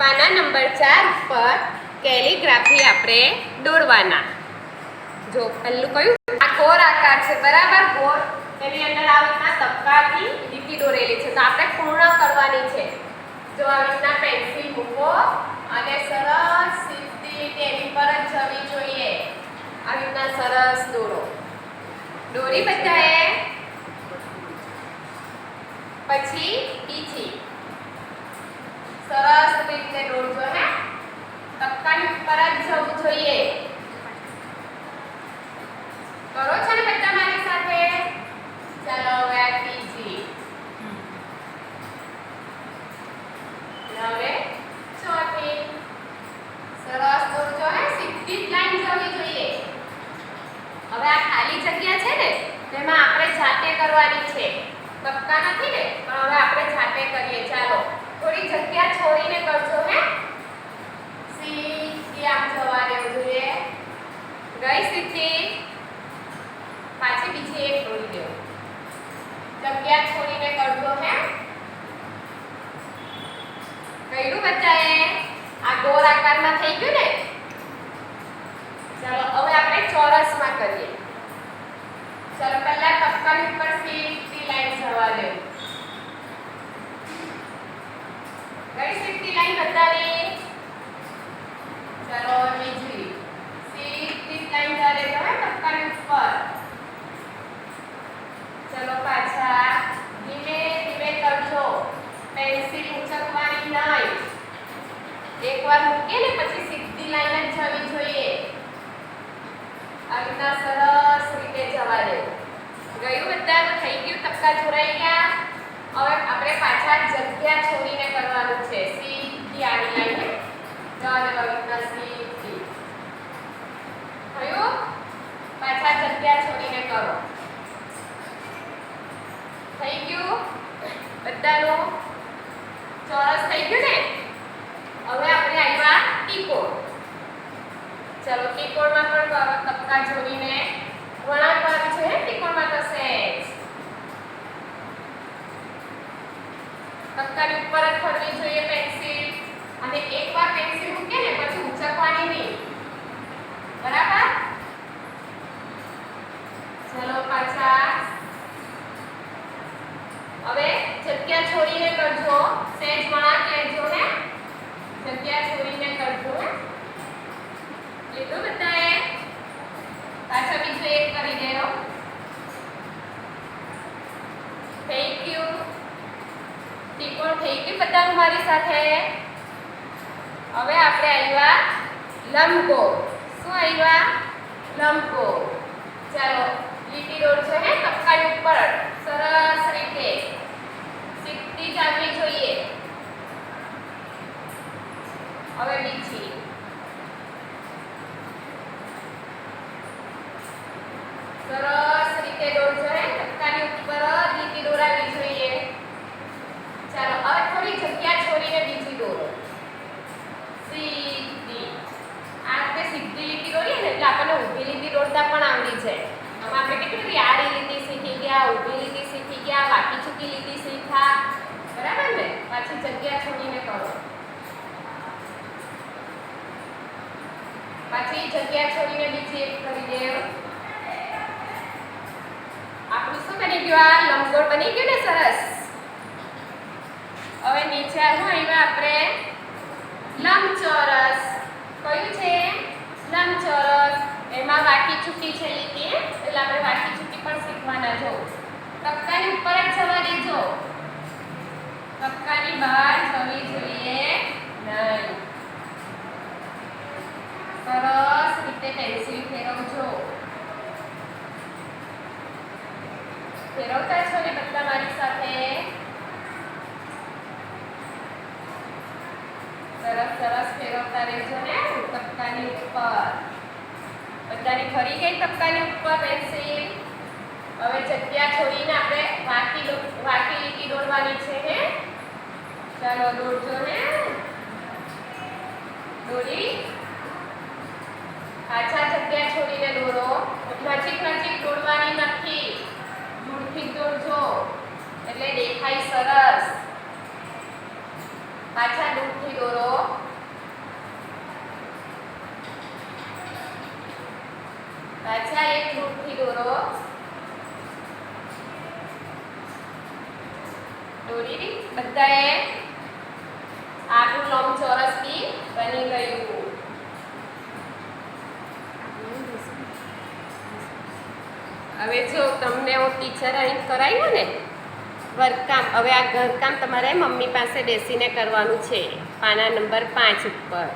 પાના નંબર ચાર ઉપર કેલિગ્રાફી આપણે દોરવાના. જો પહેલું કયું? આ કોર આકાર છે, બરાબર? કોર એની અંદર આ રીતના તબકાથી લીટી દોરેલી છે. તો આપણે પૂર્ણ કરવાની છે. જો આવી રીતના પેન્સિલ મૂકો અને સરસ સીધી લીટી એની પર જ જવી જોઈએ. આવી રીતના સરસ દોરો. દોરી બધાએ? પછી બીજી સરસ રીતે દોરજો હે તબકાની ઉપર જ જવું જોઈએ કરો છો ને બધા મારી સાથે ચાલો હવે આ ત્રીજી અને હવે ચોથી સરસ દોરજો હે સીધી જ લાઈન જવી જોઈએ આ ખાલી જગ્યા છે ને તેમાં આપણે જાતે કરવાની છે. પક્કા નથી ને? પણ હવે આપણે જાતે કરીએ. ચાલો, થોડી જગ્યા છોડીને કરજો હે. સીધી આમ જવા દેવું જોઈએ. ગઈ સીધી. પાછી બીજી એક દોરી દેવું જગ્યા છોડીને કરજો હે. કર્યું બચ્ચાએ આ ગોળ આકારમાં થઈ ગયું ને? ચાલો, હવે આપણે ચોરસમાં કરીએ. ચાલો પહેલા તબકાની ઉપર સીધી લાઈન જવા દેવું કઈ સીધી લાઈન બતાવી ચાલો બીજી સીધી લાઈન જવા દેજો હે તબકાની ઉપર ચલો પાછા ધીમે ધીમે કરજો પેન્સિલ ઉચકવાની નહીં એકવાર મૂકીએ ને પછી સીધી લાઈન જ જવી જોઈએ આ રીતના સરસ રીતે જવા દેવું ગયું બધાનું? થઈ ગયું તબકા જોડાઈ ગયા? હવે આપણે પાછા જગ્યા છોડીને કરવાનું છે. સીધી આવી લાઈને દેવા રીતના સીધી થયું? પાછા જગ્યા છોડીને કરો. થઈ ગયું? બધાનું? ચોરસ થઈ ગયું ને? હવે આપણે આવ્યા ટીકોણ ચલો ત્રિકોણમાં પણ કરો તબકા જોડીને વળાંક વાળી છે ત્રિકોણમાં થશે તબકાની ઉપર જ ફરવી જોઈએ પેન્સિલ. અને એકવાર પેન્સિલ મૂકે ને પછી ઉચકવાની નહીં. બરાબર? ચલો પાછા. હવે જગ્યા છોડીને કરજો. સેજ વળાંક લેજો ને જગ્યા છોડીને કરજો. લીધું બધાએ? પાછા બીજું એક કરી દેજો થેન્ક યુ ત્રિકોણ થઈ ગયું બધાનું મારી સાથે. હવે આપણે આવ્યા લંબગોળ શું આવ્યા? લંબગોળ ચાલો લીટી દોરજો હે તબકાની ઉપર સરસ રીતે સીધી જ આવવી જોઈએ હવે બીજી સરસ રીતે ઉપર લીટી દોરાવી જોઈએ. ચાલો, હવે થોડી જગ્યા છોડીને બીજી દોરો. સીધી આ રીતે સીધી લીટી દોરીએ ને એટલે આપણને ઊભી લીટી દોરતા પણ આવડી જાય. આમાં આડી લીટી શીખી ગયા, ઊભી લીટી શીખી ગયા વાકી ચૂકી લીટી શીખા બરાબર ને? પાછી જગ્યા છોડીને કરો. પાછી જગ્યા છોડીને બીજી એક કરી દેવ આપણું શું બની ગયું આ લંબગોળ બની ગયું ને સરસ. હવે નીચે શું આવ્યા આપણે લંબચોરસ. કયું છે? લંબચોરસ. એમાં વાકી ચૂકી છે લીટી, એટલે આપણે વાકી ચૂકી પણ શીખવાના જો. તબકાની ઉપર જ જવા દેજો તબકાની બહાર જવી જોઈએ નહીં. સરસ રીતે પેન્સિલ ફેરવજો. ફેરવતા છો ને બધા મારી સાથે? સરસ સરસ, ફેરવતા રહેજો ને તબકાની ઉપર. બધાની ફરી ગઈ તબકાની ઉપર પેન્સિલ હવે જગ્યા છોડીને આપણે વાકી વાકી લીટી દોરવાની છે, હે? ચાલો, દોરજો ને દોરી પાછા જગ્યા છોડીને દોરો નજીક નજીક દોરવાની નથી દૂરથી જ દોરજો એટલે દેખાય સરસ પાછા દૂરથી દોરો પાછા એક ગ્રુપથી દોરો. દોરી. બધાએ આપણું લંબચોરસ બી બની ગયું. હવે જો તમને હું ટીચર અહીં કરાવ્યું ને, વર્કકામ, હવે આ ઘરકામ તમારે મમ્મી પાસે બેસીને કરવાનું છે, પાના નંબર પાંચ ઉપર.